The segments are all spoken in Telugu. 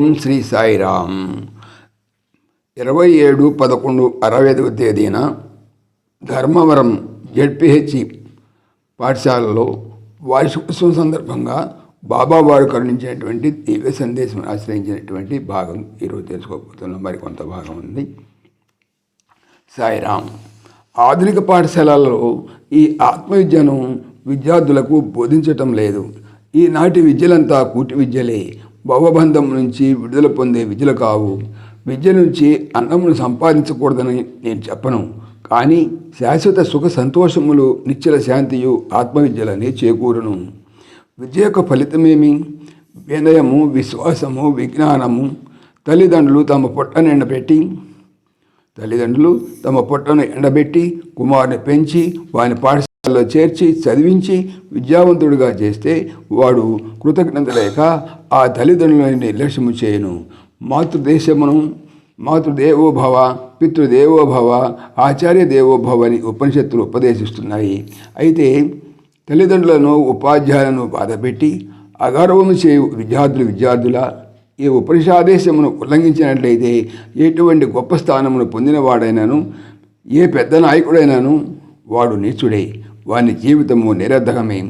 ఓం శ్రీ సాయిరామ్. ఇరవై ఏడు పదకొండు అరవై ఐదవ తేదీన ధర్మవరం జడ్పిహెచ్సి పాఠశాలలో వార్షికోత్సవం సందర్భంగా బాబా వారు కరుణించినటువంటి దివ్య సందేశం ఆశ్రయించినటువంటి భాగం ఈరోజు తెలుసుకోబోతున్నాం. మరి కొంత భాగం ఉంది. సాయిరామ్ ఆధునిక పాఠశాలల్లో ఈ ఆత్మవిద్యను విద్యార్థులకు బోధించటం లేదు. ఈనాటి విద్యలంతా కూటి విద్యలే. భవబంధం నుంచి విడుదల పొందే విద్యలు కావు. విద్య నుంచి అన్నమును సంపాదించకూడదని నేను చెప్పను. కానీ శాశ్వత సుఖ సంతోషములు నిశ్చల శాంతియు ఆత్మవిద్యలని చేకూరును. విద్య యొక్క ఫలితమేమి? వినయము విశ్వాసము విజ్ఞానము. తల్లిదండ్రులు తమ పొట్టను ఎండబెట్టి తల్లిదండ్రులు తమ పొట్టను ఎండబెట్టి కుమారుని పెంచి వాని పాఠశాలలో చేర్చి చదివించి విద్యావంతుడిగా చేస్తే వాడు కృతజ్ఞత లేక ఆ తల్లిదండ్రులని నిర్లక్ష్యము చేయను. మాతృదేశమును మాతృదేవోభవ పితృదేవోభవ ఆచార్య దేవోభవ అని ఉపనిషత్తులు ఉపదేశిస్తున్నాయి. అయితే తల్లిదండ్రులను ఉపాధ్యాయులను బాధపెట్టి అగౌరవము చే విద్యార్థులు విద్యార్థుల ఈ ఉపనిషాదేశమును ఉల్లంఘించినట్లయితే ఎటువంటి గొప్ప స్థానమును పొందినవాడైనాను ఏ పెద్ద నాయకుడైనాను వాడు నీచుడే. వాని జీవితము నిరర్ధకమే.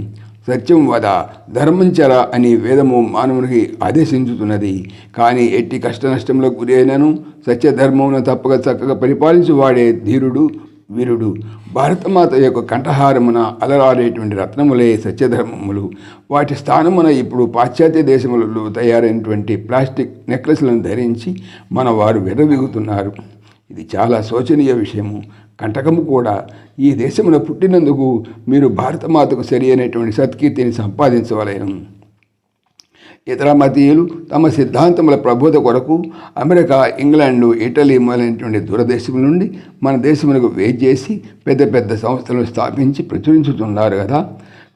సత్యం వద ధర్మంచర అని వేదము మానవునికి ఆదేశించుతున్నది. కానీ ఎట్టి కష్ట నష్టంలో గురి అయినను సత్యధర్మమును తప్పక చక్కగా పరిపాలించి వాడే ధీరుడు వీరుడు. భారతమాత యొక్క కంఠహారమున అలరాడేటువంటి రత్నములే సత్యధర్మములు. వాటి స్థానమున ఇప్పుడు పాశ్చాత్య దేశములలో తయారైనటువంటి ప్లాస్టిక్ నెక్లెస్లను ధరించి మన వారు విర్రవిగుతున్నారు. ఇది చాలా శోచనీయ విషయము. కంటకము కూడా ఈ దేశమున పుట్టినందుకు మీరు భారతమాతకు సరి అయినటువంటి సత్కీర్తిని సంపాదించవలేను. ఇతర మతీయులు తమ సిద్ధాంతముల ప్రబోధ కొరకు అమెరికా ఇంగ్లాండ్ ఇటలీ మొదలైనటువంటి దూరదేశం నుండి మన దేశమునకు వేచి చేసి పెద్ద పెద్ద సంస్థలను స్థాపించి ప్రచురించుతున్నారు కదా.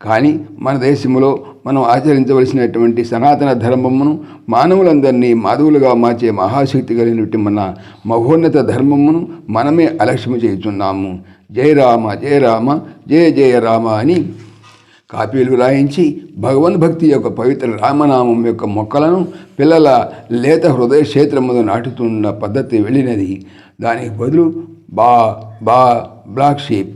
కానీ మన దేశంలో మనం ఆచరించవలసినటువంటి సనాతన ధర్మమును మానవులందరినీ మాధవులుగా మార్చే మహాశక్తి కలిగినటువంటి మన మహోన్నత ధర్మమును మనమే అలక్ష్యం చేయుచున్నాము. జయ రామ జయ రామ జయ జయ రామ అని కాపీలు రాయించి భగవద్భక్తి యొక్క పవిత్ర రామనామం యొక్క మొక్కలను పిల్లల లేత హృదయ క్షేత్రమును నాటుతున్న పద్ధతి వెళ్ళినది. దానికి బదులు baa baa black sheep.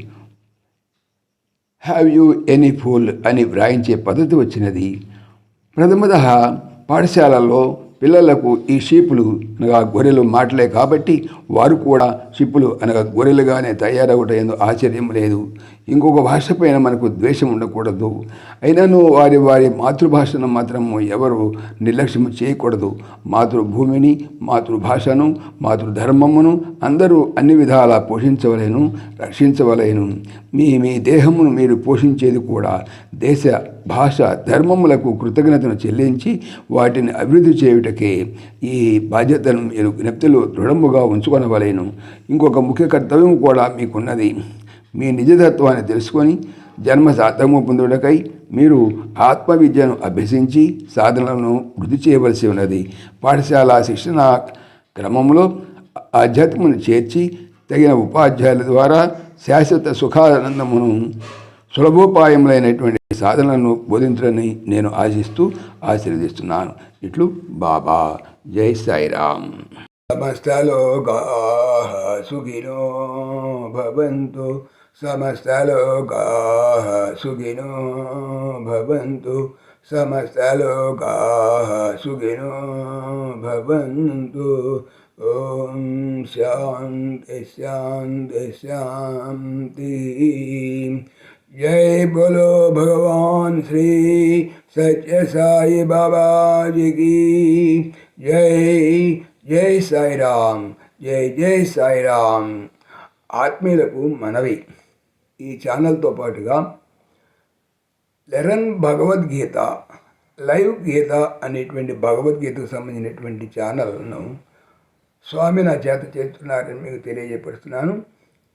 Have you any fool అని వ్రాయించే పద్ధతి వచ్చినది? ప్రథమత పాఠశాలలో పిల్లలకు ఈ షీపులు అనగా గొర్రెలు మాటలే కాబట్టి వారు కూడా షిప్పులు అనగా గొర్రెలుగానే తయారవటం ఆశ్చర్యం లేదు. ఇంకొక భాష పైన మనకు ద్వేషం ఉండకూడదు. అయినను వారి వారి మాతృభాషను మాత్రము ఎవరు నిర్లక్ష్యం చేయకూడదు. మాతృభూమిని మాతృభాషను మాతృధర్మమును అందరూ అన్ని విధాలా పోషించవలేను రక్షించవలేను. మీ మీ దేహమును మీరు పోషించేది కూడా దేశ భాష ధర్మములకు కృతజ్ఞతను చెల్లించి వాటిని అభివృద్ధి చేయుటకే ఈ బాధ్యతను మీరు జ్ఞప్తిలో దృఢముగా ఉంచుకొనవలేను. ఇంకొక ముఖ్య కర్తవ్యం కూడా మీకున్నది. మీ నిజతత్వాన్ని తెలుసుకొని జన్మ సార్థము పొందుటకై మీరు ఆత్మవిద్యను అభ్యసించి సాధనలను వృద్ధి చేయవలసి ఉన్నది. పాఠశాల శిక్షణ క్రమంలో ఆధ్యాత్మను చేర్చి తగిన ఉపాధ్యాయుల ద్వారా శాశ్వత సుఖానందమును సులభోపాయములైనటువంటి సాధనలను బోధించడని నేను ఆశిస్తూ ఆశీర్వదిస్తున్నాను. ఇట్లు బాబా. జై సాయిరామ్. సమస్తలోకా సుఖినో భవంతు. సమస్తలోకా సుఖినో భవంతు. సమస్తలోకా సుఖినో భవంతు. ఓం శాంతి శాంతి శాంతి. जय बोलो भगवान श्री सत्य साई बाबा जी की जय జై సాయిరామ్ జై జై సాయిరామ్ ఆత్మీయులకు మనవి ఈ ఛానల్తో పాటుగా లెరన్ భగవద్గీత లైవ్ గీత అనేటువంటి భగవద్గీతకు సంబంధించినటువంటి ఛానల్ను స్వామి నా చేత చేస్తున్నారని మీకు తెలియజేపరుస్తున్నాను